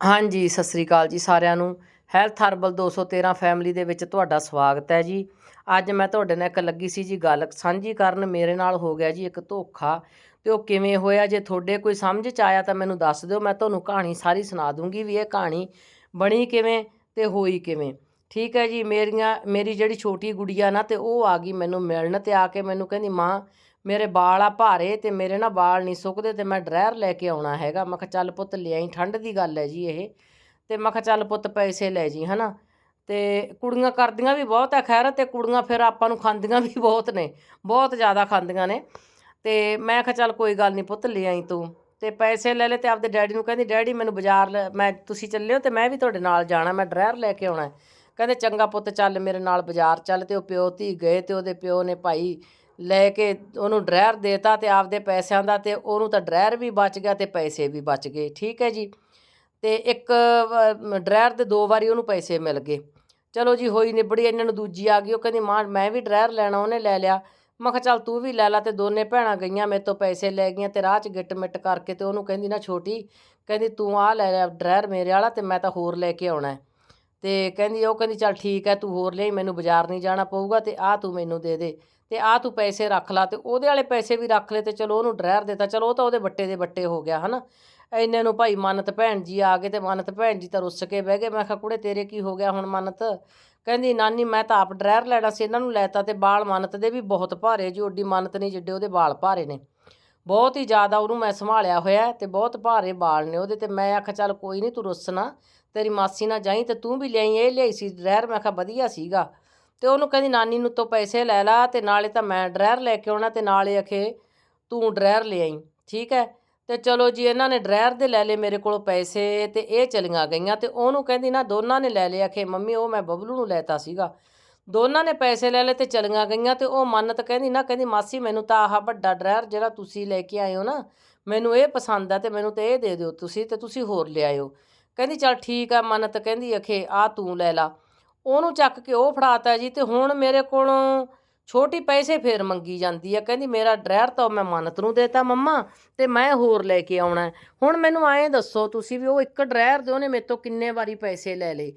ਹਾਂਜੀ, ਸਤਿ ਸ੍ਰੀ ਅਕਾਲ ਜੀ ਸਾਰਿਆਂ ਨੂੰ। ਹੈਲਥ ਹਰਬਲ 213 ਫੈਮਿਲੀ ਦੇ ਵਿੱਚ ਤੁਹਾਡਾ ਸਵਾਗਤ ਹੈ ਜੀ। ਅੱਜ ਮੈਂ ਤੁਹਾਡੇ ਨਾਲ ਇੱਕ ਲੱਗੀ ਸੀ ਜੀ ਗੱਲ ਸਾਂਝੀ ਕਰਨ। ਮੇਰੇ ਨਾਲ ਹੋ ਗਿਆ ਜੀ ਇੱਕ ਧੋਖਾ ਤੇ ਉਹ ਕਿਵੇਂ ਹੋਇਆ? ਜੇ ਤੁਹਾਡੇ ਕੋਈ ਸਮਝ ਚ ਆਇਆ ਤਾਂ ਮੈਨੂੰ ਦੱਸ ਦਿਓ। ਮੈਂ ਤੁਹਾਨੂੰ ਕਹਾਣੀ ਸਾਰੀ ਸੁਣਾ ਦੂੰਗੀ ਵੀ ਇਹ ਕਹਾਣੀ ਬਣੀ ਕਿਵੇਂ ਤੇ ਹੋਈ ਕਿਵੇਂ। ਠੀਕ ਹੈ ਜੀ, ਮੇਰੀਆਂ, ਮੇਰੀ ਜਿਹੜੀ ਛੋਟੀ ਗੁੜੀਆ ਨਾ ਤੇ ਉਹ ਆ ਗਈ ਮੈਨੂੰ ਮਿਲਣ ਤੇ ਆ ਕੇ ਮੈਨੂੰ ਕਹਿੰਦੀ, ਮਾਂ ਮੇਰੇ ਵਾਲ ਆ ਭਾਰੇ ਤੇ ਮੇਰੇ ਨਾ ਵਾਲ ਨਹੀਂ ਸੁੱਕਦੇ ਤੇ ਮੈਂ ਡਰਾਇਰ ਲੈ ਕੇ ਆਉਣਾ ਹੈਗਾ। ਮੈਂ ਕਿਹਾ ਚੱਲ ਪੁੱਤ ਲਿਆਈ, ਠੰਡ ਦੀ ਗੱਲ ਹੈ ਜੀ ਇਹ। ਤੇ ਮੈਂ ਕਿਹਾ ਚੱਲ ਪੁੱਤ ਪੈਸੇ ਲੈ ਜੀ, ਹਨਾ। ਤੇ ਕੁੜੀਆਂ ਕਰਦੀਆਂ ਵੀ ਬਹੁਤ ਆ, ਖੈਰ ਤੇ ਕੁੜੀਆਂ ਫਿਰ ਆਪਾਂ ਨੂੰ ਖਾਂਦੀਆਂ ਵੀ ਬਹੁਤ ਨੇ, ਬਹੁਤ ਜ਼ਿਆਦਾ ਖਾਂਦੀਆਂ ਨੇ। ਤੇ ਮੈਂ ਕਿਹਾ ਚੱਲ ਕੋਈ ਗੱਲ ਨਹੀਂ ਪੁੱਤ ਲਿਆਈ ਤੂੰ। ਤੇ ਪੈਸੇ ਲੈ ਲੈ ਤੇ ਆਪਦੇ ਡੈਡੀ ਨੂੰ ਕਹਿੰਦੀ, ਡੈਡੀ, ਮੈਨੂੰ ਬਾਜ਼ਾਰ ਲੈ- ਮੈਂ, ਤੁਸੀਂ ਚੱਲਿਓ ਤੇ ਮੈਂ ਵੀ ਤੁਹਾਡੇ ਨਾਲ ਜਾਣਾ, ਮੈਂ ਡਰਾਇਰ ਲੈ ਕੇ ਆਉਣਾ ਕਹਿੰਦੇ, ਚੰਗਾ ਪੁੱਤ ਚੱਲ, ਮੇਰੇ ਨਾਲ ਬਾਜ਼ਾਰ ਚੱਲ ਤੇ ਉਹ ਪਿਓ ਧੀ ਗਏ ਤੇ ਉਹਦੇ ਪਿਓ ਨੇ ਭਾਈ ਲੈ ਕੇ ਉਹਨੂੰ ਡਰਾਇਰ ਦੇਤਾ ਤੇ ਆਪਦੇ ਪੈਸਿਆਂ ਦਾ ਤੇ ਉਹਨੂੰ ਤਾਂ ਡਰਾਇਰ ਵੀ ਬਚ ਗਿਆ ਤੇ ਪੈਸੇ ਵੀ ਬਚ ਗਏ, ਠੀਕ ਹੈ ਜੀ? ਤੇ ਇੱਕ ਡਰਾਇਰ ਦੇ ਦੋ ਵਾਰੀ ਉਹਨੂੰ ਪੈਸੇ ਮਿਲ ਗਏ। ਚਲੋ ਜੀ, ਹੋਈ ਨਿਬੜੀ, ਇਹਨਾਂ ਨੂੰ ਦੂਜੀ ਆ ਗਈ, ਉਹ ਕਹਿੰਦੀ, ਮਾਂ, ਮੈਂ ਵੀ ਡਰਾਇਰ ਲੈਣਾ, ਉਹਨੇ ਲੈ ਲਿਆ। ਮੈਂ ਕਿਹਾ, ਚੱਲ ਤੂੰ ਵੀ ਲੈ ਲਾ ਤੇ ਦੋਨੇ ਭੈਣਾਂ ਗਈਆਂ, ਮੇਰੇ ਤੋਂ ਪੈਸੇ ਲੈ ਗਈਆਂ ਤੇ ਰਾਹ 'ਚ ਗਿੱਟ ਮਿੱਟ ਕਰਕੇ ਤੇ ਉਹਨੂੰ ਕਹਿੰਦੀ, ਨਾ ਛੋਟੀ, ਕਹਿੰਦੀ, ਤੂੰ ਆ ਲੈ ਲੈ ਡਰਾਇਰ ਮੇਰੇ ਵਾਲਾ ਤੇ ਮੈਂ ਤਾਂ ਹੋਰ ਲੈ ਕੇ ਆਉਣਾ ਤੇ ਕਹਿੰਦੀ ਉਹ ਕਹਿੰਦੀ, ਚੱਲ ਠੀਕ ਹੈ, ਤੂੰ ਹੋਰ ਲਿਆਈ, ਮੈਨੂੰ ਬਾਜ਼ਾਰ ਨਹੀਂ ਜਾਣਾ ਪਊਗਾ ਤੇ ਆਹ ਤੂੰ ਮੈਨੂੰ ਦੇ ਦੇ। ਤੇ ਆਹ ਤੂੰ ਪੈਸੇ ਰੱਖ ਲਾ ਤੇ ਉਹਦੇ ਵਾਲੇ ਪੈਸੇ ਵੀ ਰੱਖ ਲਏ ਤੇ ਚਲੋ ਉਹਨੂੰ ਡਰਾਇਰ ਦਿੱਤਾ। ਚਲੋ ਉਹ ਤਾਂ ਉਹਦੇ ਬੱਟੇ ਦੇ ਬੱਟੇ ਹੋ ਗਿਆ, ਹਨਾ? ਇੰਨੇ ਨੂੰ ਭਾਈ ਮਨਤ ਭੈਣ ਜੀ ਆ ਗਏ ਤੇ ਮਨਤ ਭੈਣ ਜੀ ਤਾਂ ਰੁੱਸ ਕੇ ਬਹਿ ਗਏ। ਮੈਂ ਕਿਹਾ, ਕੁੜੇ, ਤੇਰੇ ਕੀ ਹੋ ਗਿਆ ਹੁਣ ਮੰਨਤ? ਕਹਿੰਦੀ, ਨਾਨੀ, ਮੈਂ ਤਾਂ ਆਪ ਡਰਾਇਰ ਲੈਣਾ ਸੀ, ਇਹਨਾਂ ਨੂੰ ਲੈਤਾ ਤੇ ਬਾਲ ਮਨਤ ਦੇ ਵੀ ਬਹੁਤ ਭਾਰੇ ਜੀ ਓਡੀ ਮੰਨਤ ਨਹੀਂ, ਜਿੱਡੇ ਉਹਦੇ ਬਾਲ ਭਾਰੇ ਨੇ। ਬਹੁਤ ਹੀ ਜ਼ਿਆਦਾ ਉਹਨੂੰ ਮੈਂ ਸੰਭਾਲਿਆ ਹੋਇਆ ਤੇ ਬਹੁਤ ਭਾਰੇ ਵਾਲ ਨੇ ਉਹਦੇ ਤੇ ਮੈਂ ਆਖਿਆ, ਚੱਲ ਕੋਈ ਨਹੀਂ ਤੂੰ ਰੁੱਸ ਨਾ, ਤੇਰੀ ਮਾਸੀ ਨਾਲ ਜਾਈ ਤੇ ਤੂੰ ਵੀ ਲਿਆਈ, ਇਹ ਲਿਆਈ ਸੀ ਡਰਾਇਰ ਮੈਂ ਆਖਿਆ, ਵਧੀਆ ਸੀਗਾ। ਤੇ ਉਹਨੂੰ ਕਹਿੰਦੀ, ਨਾਨੀ ਨੂੰ ਤੋਂ ਪੈਸੇ ਲੈ ਲਾ ਤੇ ਨਾਲੇ ਤਾਂ ਮੈਂ ਡਰੈਰ ਲੈ ਕੇ ਆਉਣਾ ਤੇ ਨਾਲੇ ਆਖੇ ਤੂੰ ਡਰੈਰ ਲੈ ਆਈ ਠੀਕ ਹੈ? ਤੇ ਚਲੋ ਜੀ, ਇਹਨਾਂ ਨੇ ਡਰਾਇਰ ਦੇ ਲੈ ਲਏ ਮੇਰੇ ਕੋਲੋਂ ਪੈਸੇ ਤੇ ਇਹ ਚਲੀਆਂ ਗਈਆਂ ਤੇ ਉਹਨੂੰ ਕਹਿੰਦੀ, ਨਾ, ਦੋਨਾਂ ਨੇ ਲੈ ਲਏ। ਅਖੇ ਮੰਮੀ, ਉਹ ਮੈਂ ਬਬਲੂ ਨੂੰ ਲੈਤਾ ਸੀਗਾ। ਦੋਨਾਂ ਨੇ ਪੈਸੇ ਲੈ ਲਏ ਤੇ ਚਲੀਆਂ ਗਈਆਂ ਤੇ ਉਹ ਮੰਨਤ ਕਹਿੰਦੀ, ਨਾ ਕਹਿੰਦੀ, ਮਾਸੀ, ਮੈਨੂੰ ਤਾਂ ਆਹ ਵੱਡਾ ਡਰਾਇਰ ਜਿਹੜਾ ਤੁਸੀਂ ਲੈ ਕੇ ਆਏ ਹੋ ਨਾ, ਮੈਨੂੰ ਇਹ ਪਸੰਦ ਆ ਤੇ ਮੈਨੂੰ ਤੇ ਇਹ ਦੇ ਦਿਓ ਤੁਸੀਂ ਤੇ ਤੁਸੀਂ ਹੋਰ ਲਿਆਇਓ ਕਹਿੰਦੀ, ਚਲ ਠੀਕ ਆ, ਮੰਨਤ ਕਹਿੰਦੀ, ਅਖੇ ਆ ਤੂੰ ਲੈ ਲਾ। ਉਹਨੂੰ ਚੱਕ ਕੇ ਉਹ ਫੜਾਤਾ ਜੀ ਤੇ ਹੁਣ ਮੇਰੇ ਕੋਲੋਂ ਛੋਟੀ ਪੈਸੇ ਫੇਰ ਮੰਗੀ ਜਾਂਦੀ ਆ। ਕਹਿੰਦੀ, ਮੇਰਾ ਡਰਾਇਰ ਤਾਂ ਮੈਂ ਮੰਨਤ ਨੂੰ ਦੇਤਾ, ਮੰਮਾ, ਤੇ ਮੈਂ ਹੋਰ ਲੈ ਕੇ ਆਉਣਾ ਹੁਣ ਮੈਨੂੰ ਐਂ ਦੱਸੋ, ਤੁਸੀਂ ਵੀ ਉਹ ਇੱਕ ਡਰਾਇਰ ਦੇ ਉਹਨੇ ਮੇਰੇ ਤੋਂ ਕਿੰਨੇ ਵਾਰੀ ਪੈਸੇ ਲੈ ਲਏ?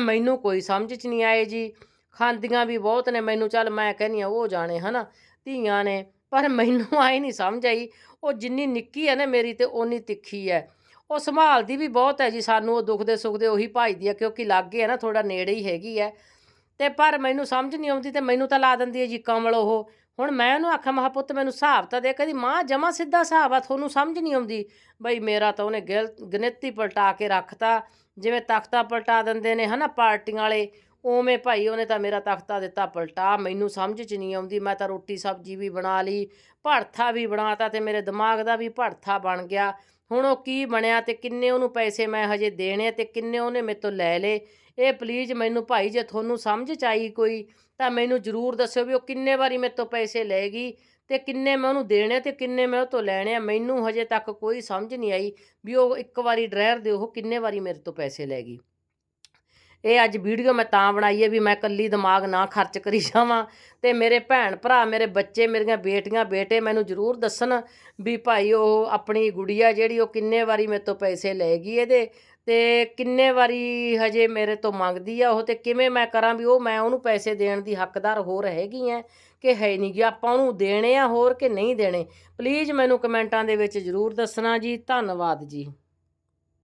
ਮੈਨੂੰ ਕੋਈ ਸਮਝ 'ਚ ਨਹੀਂ ਆਏ ਜੀ। ਖਾਂਦੀਆਂ ਵੀ ਬਹੁਤ ਨੇ, ਮੈਨੂੰ ਚੱਲ ਮੈਂ ਕਹਿੰਦੀ ਆ ਉਹ ਜਾਣੇ ਹਨਾ, ਧੀਆਂ ਨੇ, ਪਰ ਮੈਨੂੰ ਆਏ ਨਹੀਂ ਸਮਝ ਆਈ, ਉਹ ਜਿੰਨੀ ਨਿੱਕੀ ਹੈ ਨਾ ਮੇਰੀ ਤੇ ਓਨੀ ਤਿੱਖੀ ਹੈ। ਉਹ ਸੰਭਾਲਦੀ ਵੀ ਬਹੁਤ ਹੈ ਜੀ ਸਾਨੂੰ, ਉਹ ਦੁੱਖ ਦੇ ਸੁੱਖ ਦੇ ਉਹੀ ਭਾਈਦੀ ਹੈ, ਕਿਉਂਕਿ ਲਾਗੇ ਹੈ ਨਾ ਥੋੜਾ ਨੇੜੇ ਹੀ ਹੈਗੀ ਹੈ। ਤੇ ਪਰ ਮੈਨੂੰ ਸਮਝ ਨਹੀਂ ਆਉਂਦੀ ਤੇ ਮੈਨੂੰ ਤਾਂ ਲਾ ਦਿੰਦੀ ਹੈ ਜੀ ਕਮਲ ਉਹ। ਹੁਣ ਮੈਂ ਉਹਨੂੰ ਆਖਿਆ ਮਹਾ ਪੁੱਤ ਮੈਨੂੰ ਹਿਸਾਬ ਤਾਂ ਦੇ, ਕਹਿੰਦੀ ਮਾਂ ਜਮਾ ਸਿੱਧਾ ਹਿਸਾਬ ਆ, ਤੁਹਾਨੂੰ ਸਮਝ ਨਹੀਂ ਆਉਂਦੀ। ਬਈ ਮੇਰਾ ਤਾਂ ਉਹਨੇ ਗਿਲ, ਗਣਿਤੀ ਪਲਟਾ ਕੇ ਰੱਖਤਾ, ਜਿਵੇਂ ਤਖਤਾ ਪਲਟਾ ਦਿੰਦੇ ਨੇ ਹਨਾ ਪਾਰਟੀਆਂ ਵਾਲੇ ਉਵੇਂ ਭਾਈ ਉਹਨੇ ਤਾਂ ਮੇਰਾ ਤਖਤਾ ਦਿੱਤਾ, ਪਲਟਾ, ਮੈਨੂੰ ਸਮਝ 'ਚ ਨਹੀਂ ਆਉਂਦੀ, ਮੈਂ ਤਾਂ ਰੋਟੀ ਸਬਜ਼ੀ ਵੀ ਬਣਾ ਲਈ, ਭੜਥਾ ਵੀ ਬਣਾਤਾ ਤੇ ਮੇਰੇ ਦਿਮਾਗ ਦਾ ਵੀ ਭੜਥਾ ਬਣ ਗਿਆ। ਹੁਣ ਉਹ ਕੀ ਬਣਿਆ ਤੇ ਕਿੰਨੇ ਉਹਨੂੰ ਪੈਸੇ ਮੈਂ ਹਜੇ ਦੇਣੇ ਆ ਤੇ ਕਿੰਨੇ ਉਹਨੇ ਮੇਰੇ ਤੋਂ ਲੈ ਲਏ? ਇਹ ਪਲੀਜ਼ ਮੈਨੂੰ ਭਾਈ ਜੇ ਤੁਹਾਨੂੰ ਸਮਝ ਚ ਆਈ ਕੋਈ, ਤਾਂ ਮੈਨੂੰ ਜ਼ਰੂਰ ਦੱਸਿਓ ਵੀ ਉਹ ਕਿੰਨੇ ਵਾਰੀ ਮੇਰੇ ਤੋਂ ਪੈਸੇ ਲਏਗੀ ਤੇ ਕਿੰਨੇ ਮੈਂ ਉਹਨੂੰ ਦੇਣੇ ਤੇ ਕਿੰਨੇ ਮੈਂ ਉਹ ਤੋਂ ਲੈਣੇ ਆ। ਮੈਨੂੰ ਹਜੇ ਤੱਕ ਕੋਈ ਸਮਝ ਨਹੀਂ ਆਈ ਵੀ ਉਹ ਇੱਕ ਵਾਰੀ ਡਰਾਇਰ ਦੇ ਉਹ ਕਿੰਨੇ ਵਾਰੀ ਮੇਰੇ ਤੋਂ ਪੈਸੇ ਲੈ ਗਈ। ਇਹ ਅੱਜ ਵੀਡੀਓ ਮੈਂ ਤਾਂ ਬਣਾਈ ਹੈ ਵੀ ਮੈਂ ਕੱਲੀ ਦਿਮਾਗ ਨਾ ਖਰਚ ਕਰੀ ਜਾਵਾਂ ਤੇ ਮੇਰੇ ਭੈਣ ਭਰਾ, ਮੇਰੇ ਬੱਚੇ, ਮੇਰੀਆਂ ਬੇਟੀਆਂ, ਬੇਟੇ ਮੈਨੂੰ ਜ਼ਰੂਰ ਦੱਸਣ ਵੀ ਭਾਈ ਉਹ ਆਪਣੀ ਗੁੜੀਆ ਜਿਹੜੀ ਉਹ ਕਿੰਨੇ ਵਾਰੀ ਮੇਰੇ ਤੋਂ ਪੈਸੇ ਲੈ ਇਹਦੇ ਤੇ ਕਿੰਨੇ ਵਾਰੀ ਹਜੇ ਮੇਰੇ ਤੋਂ ਮੰਗਦੀ ਆ ਉਹ ਤੇ ਕਿਵੇਂ ਮੈਂ ਕਰਾਂ ਵੀ ਉਹ ਮੈਂ ਉਹਨੂੰ ਪੈਸੇ ਦੇਣ ਦੀ ਹੱਕਦਾਰ ਹੋਰ ਹੈਗੀ ਐ ਕਿ ਹੈ ਨਹੀਂ ਗਿਆ ਆਪਾਂ ਉਹਨੂੰ ਦੇਣੇ ਆ ਹੋਰ ਕਿ ਨਹੀਂ ਦੇਣੇ? ਪਲੀਜ਼ ਮੈਨੂੰ ਕਮੈਂਟਾਂ ਦੇ ਵਿੱਚ ਜ਼ਰੂਰ ਦੱਸਣਾ ਜੀ, ਧੰਨਵਾਦ ਜੀ।